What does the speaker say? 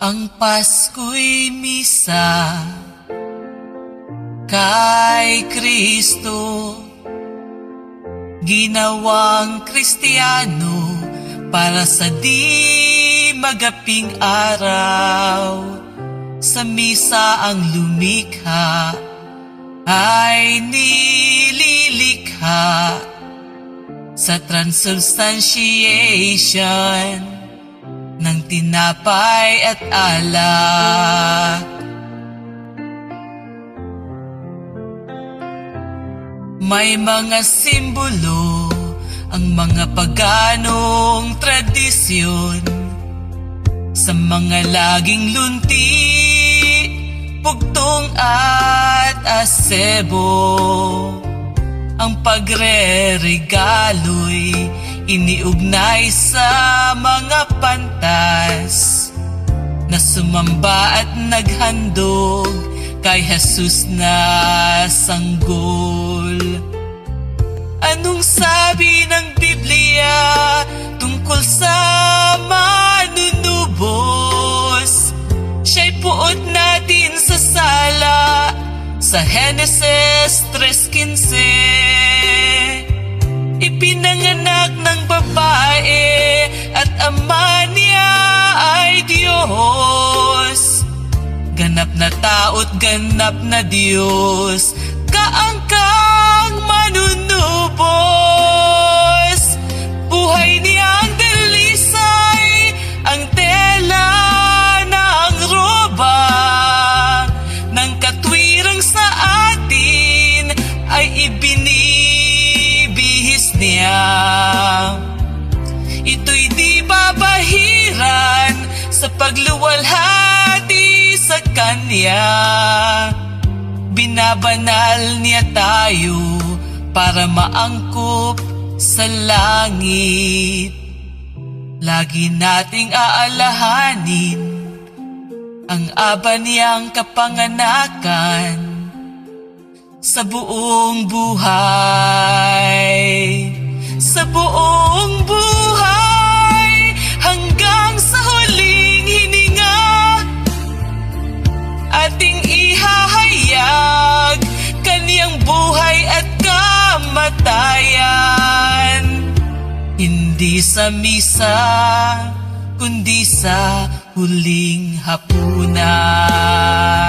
Ang Pasko'y misa kay Kristo. Ginawang Kristiyano para sa di magaping araw. Sa misa ang lumikha ay nililikha. Sa transubstantiation tinapay at alak. May mga simbolo ang mga paganong tradisyon sa mga laging lunti, pugtong at asebo. Ang pagre-regalo'y iniugnay sa mga pantas na sumamba at naghandog kay Jesus na sanggol. Anong sabi ng Biblia tungkol sa manunubos? Siya'y puot natin sa sala sa Genesis 3.15 Ganap na tao't ganap na Diyos, kaangkang manunubos. Buhay niyang delisay, ang tela ng roba, ng katwirang sa atin ay ibinibihis niya. Ito'y di babahiran sa pagluwalhati Binabanal niya tayo para maangkop sa langit. Lagi nating aalahanin ang aba niyang kapanganakan sa buong buhay. Sa buong buhay at kamatayan. Hindi sa misa, kundi sa huling hapunan.